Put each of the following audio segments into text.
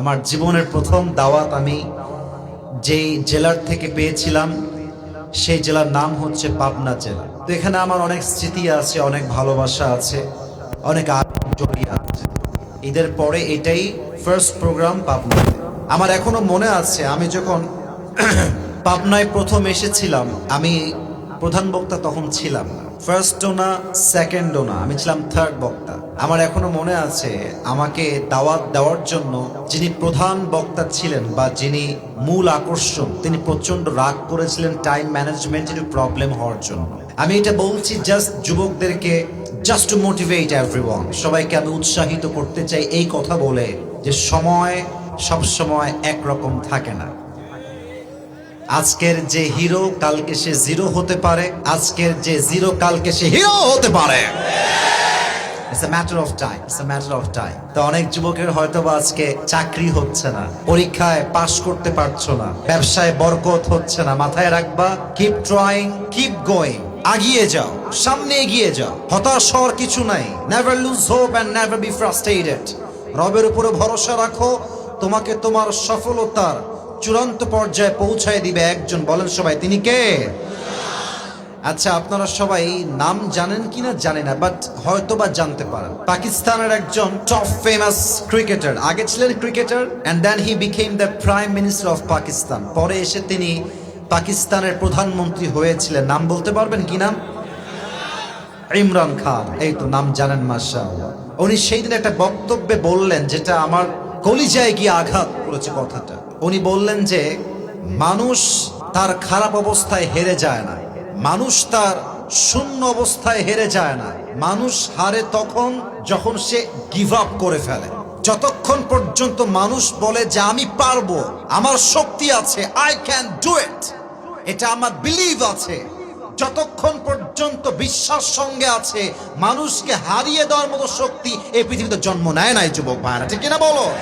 আমার জীবনের প্রথম দাওয়াত আমি যেই জেলার থেকে পেয়েছিলাম, সেই জেলার নাম হচ্ছে পাবনা জেলা। তো এখানে আমার অনেক স্মৃতি আছে, অনেক ভালোবাসা আছে, অনেক জড়িয়ে আছে। ঈদের পরে এটাই ফার্স্ট প্রোগ্রাম পাবনা। আমার এখনও মনে আছে, আমি যখন পাবনায় প্রথম এসেছিলাম, আমি প্রধান বক্তা তখন ছিলাম ফার্স্টও না সেকেন্ডও না, আমি ছিলাম থার্ড বক্তা। আমার এখনও মনে আছে আমাকে দাওয়াত দেওয়ার জন্য যিনি প্রধান বক্তা ছিলেন বা যিনি মূল আকর্ষণ তিনি প্রচণ্ড রাগ করেছিলেন টাইম ম্যানেজমেন্টের প্রবলেম হওয়ার জন্য। আমি এটা বলছি জাস্ট যুবকদেরকে জাস্ট টু মোটিভেট এভরিওয়ান সবাইকে আমি উৎসাহিত করতে চাই এই কথা বলে যে সময় সব সময় একরকম থাকে না। আজকের যে হিরো কালকে সে জিরো হতে পারে। আজকের যে জিরো কালকে সে হিরো হতে পারে। It's a matter of time. It's a matter of time. তো অনেক যুবকের হয়তো বা আজকে চাকরি হচ্ছে না, পরীক্ষায় পাশ করতে পারছ না, ব্যবসায় বরকত হচ্ছে না। মাথায় রাখবা কিপ ট্রাইং কিপ গোয়িং আগিয়ে যাও, সামনে এগিয়ে যাও। হতাশ হওয়ার কিছু নাই। Never lose hope and never be frustrated রবের উপরে ভরসা রাখো, তোমাকে তোমার সফলতার চূড়ান্ত পর্যায়ে পৌঁছায় দিবে একজন। বলেন সবাই, তিনি কে? আচ্ছা আপনারা সবাই নাম জানেন কিনা জানি না বাট হয়তো বা জানতে পারেন। পাকিস্তানের একজন টপ ফেমাস ক্রিকেটার আগে ছিলেন cricketer and then he became the prime minister of Pakistan পরে এসে তিনি পাকিস্তানের প্রধানমন্ত্রী হয়েছিলেন। নাম বলতে পারবেন কি নাম? ইমরান খান। এই তো নাম জানেন মাসা উনি সেই দিন একটা বক্তব্যে বললেন, যেটা আমার কলিজায় গিয়ে আঘাত করেছে কথাটা। উনি বললেন যে, মানুষ তার খারাপ অবস্থায় হেরে যায় না। মানুষ তার শূন্য অবস্থায় হেরে যায় না। মানুষ হারে তখন যখন সে গিভ আপ করে ফেলে। যতক্ষণ পর্যন্ত মানুষ বলে যে, আমি পারব, আমার শক্তি আছে আই ক্যান ডু ইট এটা আমার বিলিভ আছে। যতক্ষণ পর্যন্ত বিশ্বাস সঙ্গে আছে, মানুষকে হারিয়ে দেওয়ার মতো শক্তি এই পৃথিবীতে জন্ম নেয় নাই, যুবক ভাইরা ঠিক কিনা বলো?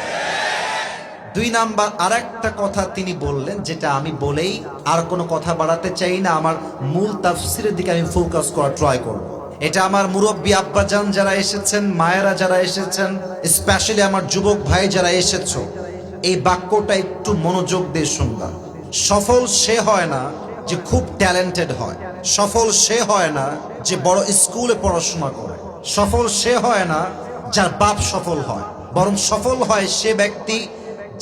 দুই নাম্বার আর একটা কথা তিনি বললেন, যেটা আমি বলেই আর কোনো কথা বাড়াতে চাই না, আমার মূল তাফসিরের দিকে আমি ফোকাস করা ট্রাই করব। এটা আমার মুরব্বী আব্বাজান যারা এসেছেন, মায়েরা যারা এসেছেন স্পেশালি আমার যুবক ভাই যারা এসেছ, এই বাক্যটা একটু মনোযোগ দিয়ে শুনবা। সফল সে হয় না যে খুব ট্যালেন্টেড হয়, সফল সে হয় না যে বড় স্কুলে পড়াশোনা করে, সফল সে হয় না যার বাপ সফল হয়, বরং সফল হয় সে ব্যক্তি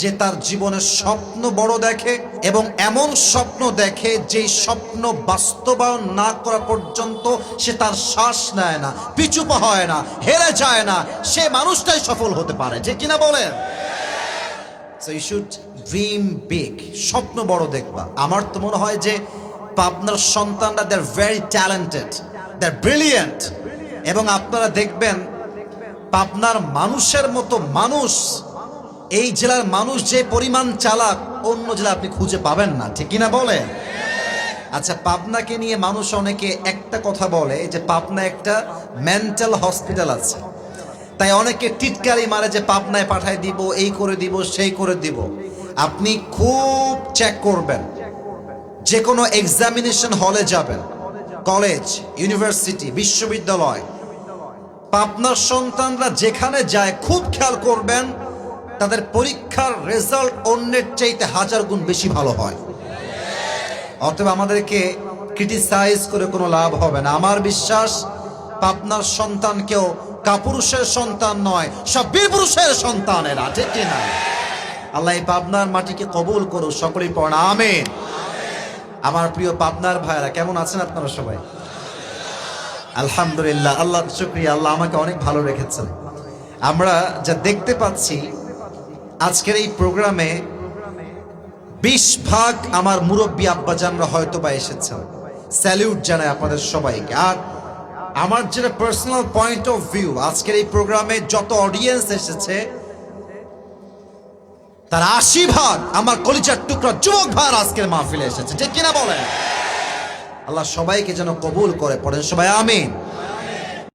যে তার জীবনের স্বপ্ন বড় দেখে এবং এমন স্বপ্ন দেখে যেই স্বপ্ন বাস্তবায়ন না করা পর্যন্ত সে তার শ্বাস নেয় না পিছু পা হয় না, হেরে যায় না। সে মানুষটাই সফল হতে পারে যে কিনা বলেন? শুড স্বপ্ন বড় দেখবা। আমার তো মনে হয় যে পাবনার সন্তানরা they're very talented they're brilliant এবং আপনারা দেখবেন, পাবনার মানুষের মতো মানুষ এই জেলার মানুষ যে পরিমাণ চালাক, অন্য জেলা আপনি খুঁজে পাবেন না। ঠিক কিনা বলে? আচ্ছা পাবনাকে নিয়ে মানুষ অনেকে একটা কথা বলে যে পাবনা একটা মেন্টাল হসপিটাল আছে। তাই অনেকে টিটকারি মারে যে পাবনায় পাঠায় দিব, এই করে দিব, সেই করে দিব। আপনি খুব চেক করবেন। যে কোনো এক্সামিনেশন হলে যাবেন। কলেজ ইউনিভার্সিটি বিশ্ববিদ্যালয়। পাবনার সন্তানরা যেখানে যায়, খুব খেয়াল করবেন তাদের পরীক্ষার রেজাল্ট অন্যের চাইতে হাজার গুণ বেশি ভালো হয়। অতএব আমাদেরকে ক্রিটিসাইজ করে কোনো লাভ হবে না। আমার বিশ্বাস পাবনার সন্তান কেউ কাপুরুষের সন্তান নয়, সব বীর পুরুষের সন্তানেরা, ঠিক কিনা আল্লাহ এই পাবনার মাটিকে কবুল করো সকলেই পড়া, আমেন। আমার প্রিয় পাবনার ভাইরা কেমন আছেন আপনারা সবাই? আলহামদুলিল্লাহ, আল্লাহ শুক্রিয়া, আল্লাহ আমাকে অনেক ভালো রেখেছেন। আমরা যা দেখতে পাচ্ছি আজকের এই প্রোগ্রামে বিশ ভাগ আমার মুরব্বী আব্বাজানরা হয়তো বা এসেছেন। স্যালিউট জানাই আপনাদের সবাইকে। আর আমার যেটা পার্সোনাল পয়েন্ট অফ ভিউ আজকের এই প্রোগ্রামে যত অডিয়েন্স এসেছে, তার আশি ভাগ আমার কলিজার টুকরা যুবক ভার আজকের মাহফিলে এসেছে। ঠিক কিনা বলেন? আল্লাহ সবাইকে যেন কবুল করে পড়েন। সবাই আমিন।